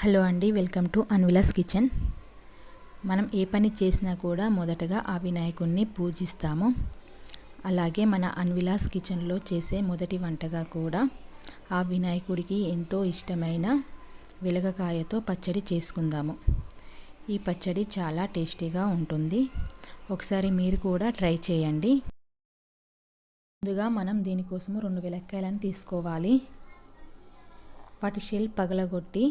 Hello అండి welcome to అన్విలాస్ kitchen. మనం ఏ పని చేసినా కూడా మొదటగా ఆ వినాయకుడిని పూజిస్తాము. అలాగే మన అన్విలాస్ కిచెన్లో చేసే మొదటి వంటగా కూడా ఆ వినాయకుడికి ఎంతో ఇష్టమైన వెలగకాయతో పచ్చడి చేసుకుందాము. ఈ పచ్చడి చాలా టేస్టీగా ఉంటుంది. ఒకసారి మీరు కూడా ట్రై చేయండి. ముందుగా మనం దీనికోసము రెండు వెలక్కాయలను తీసుకోవాలి. వాటి షెల్ పగలగొట్టి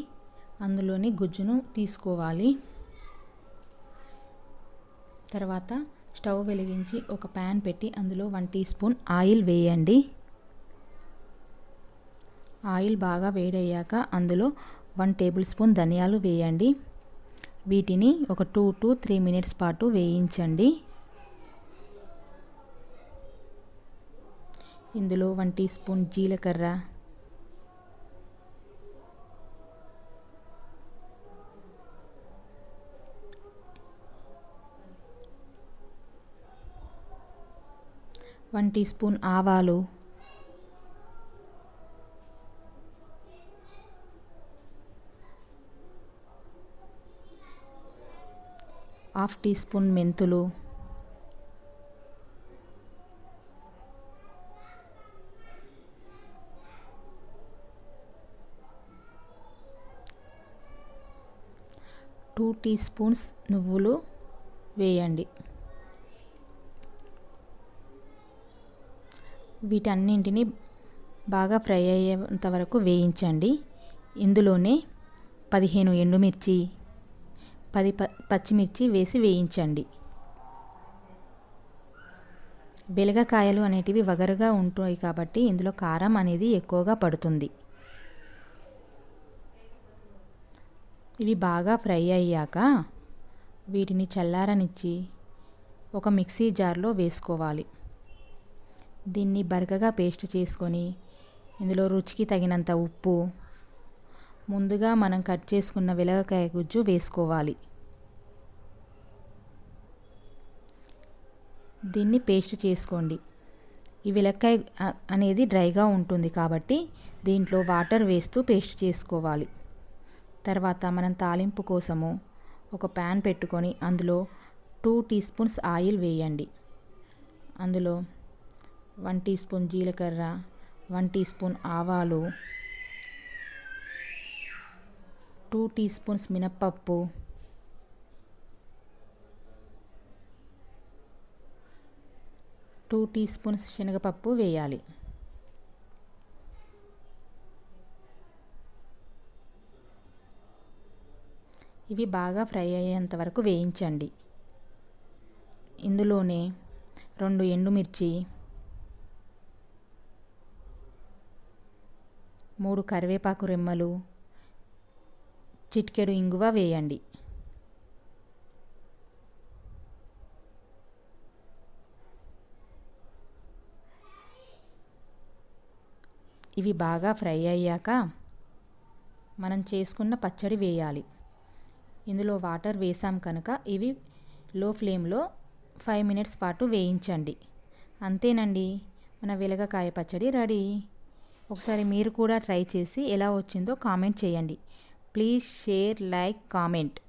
అందులోని గుజ్జును తీసుకోవాలి. తర్వాత స్టవ్ వెలిగించి ఒక ప్యాన్ పెట్టి అందులో వన్ టీ స్పూన్ ఆయిల్ వేయండి. ఆయిల్ బాగా వేడయ్యాక అందులో వన్ టేబుల్ స్పూన్ ధనియాలు వేయండి. వీటిని ఒక టూ టు త్రీ మినిట్స్ పాటు వేయించండి. ఇందులో వన్ టీ స్పూన్ జీలకర్ర వన్ టీ స్పూన్ ఆవాలు. హాఫ్ టీ స్పూన్ మెంతులు. టూ టీ స్పూన్స్ నువ్వులు వేయండి. వీటన్నింటిని బాగా ఫ్రై అయ్యేంత వరకు వేయించండి. ఇందులోనే పదిహేను ఎండుమిర్చి పది ప పచ్చిమిర్చి వేసి వేయించండి. వెలగకాయలు అనేటివి వగరుగా ఉంటాయి కాబట్టి ఇందులో కారం అనేది ఎక్కువగా పడుతుంది. ఇవి బాగా ఫ్రై అయ్యాక వీటిని చల్లారనిచ్చి ఒక మిక్సీ జార్లో వేసుకోవాలి. దీన్ని బరకగా పేస్ట్ చేసుకొని ఇందులో రుచికి తగినంత ఉప్పు ముందుగా మనం కట్ చేసుకున్న వెలగకాయ గుజ్జు వేసుకోవాలి. దీన్ని పేస్ట్ చేసుకోండి. ఈ వెలక్కాయ అనేది డ్రైగా ఉంటుంది కాబట్టి దీంట్లో వాటర్ వేస్తూ పేస్ట్ చేసుకోవాలి. తర్వాత మనం తాలింపు కోసము ఒక ప్యాన్ పెట్టుకొని అందులో టూ టీ స్పూన్స్ ఆయిల్ వేయండి. అందులో వన్ టీ స్పూన్ జీలకర్ర వన్ టీ స్పూన్ ఆవాలు టూ టీ స్పూన్స్ మినప్పప్పు టూ టీ స్పూన్స్ శనగపప్పు వేయాలి. ఇవి బాగా ఫ్రై అయ్యేంత వరకు వేయించండి. ఇందులోనే రెండు ఎండుమిర్చి మూడు కరివేపాకు రెమ్మలు చిటికెడు ఇంగువ వేయండి. ఇవి బాగా ఫ్రై అయ్యాక మనం చేసుకున్న పచ్చడి వేయాలి. ఇందులో వాటర్ వేసాం కనుక ఇవి లో ఫ్లేమ్లో ఫైవ్ మినిట్స్ పాటు వేయించండి. అంతేనండి మన వెలగకాయ పచ్చడి రెడీ. ఒకసారి మీరు కూడా ట్రై చేసి ఎలా వచ్చిందో కామెంట్ చేయండి. Please share like comment.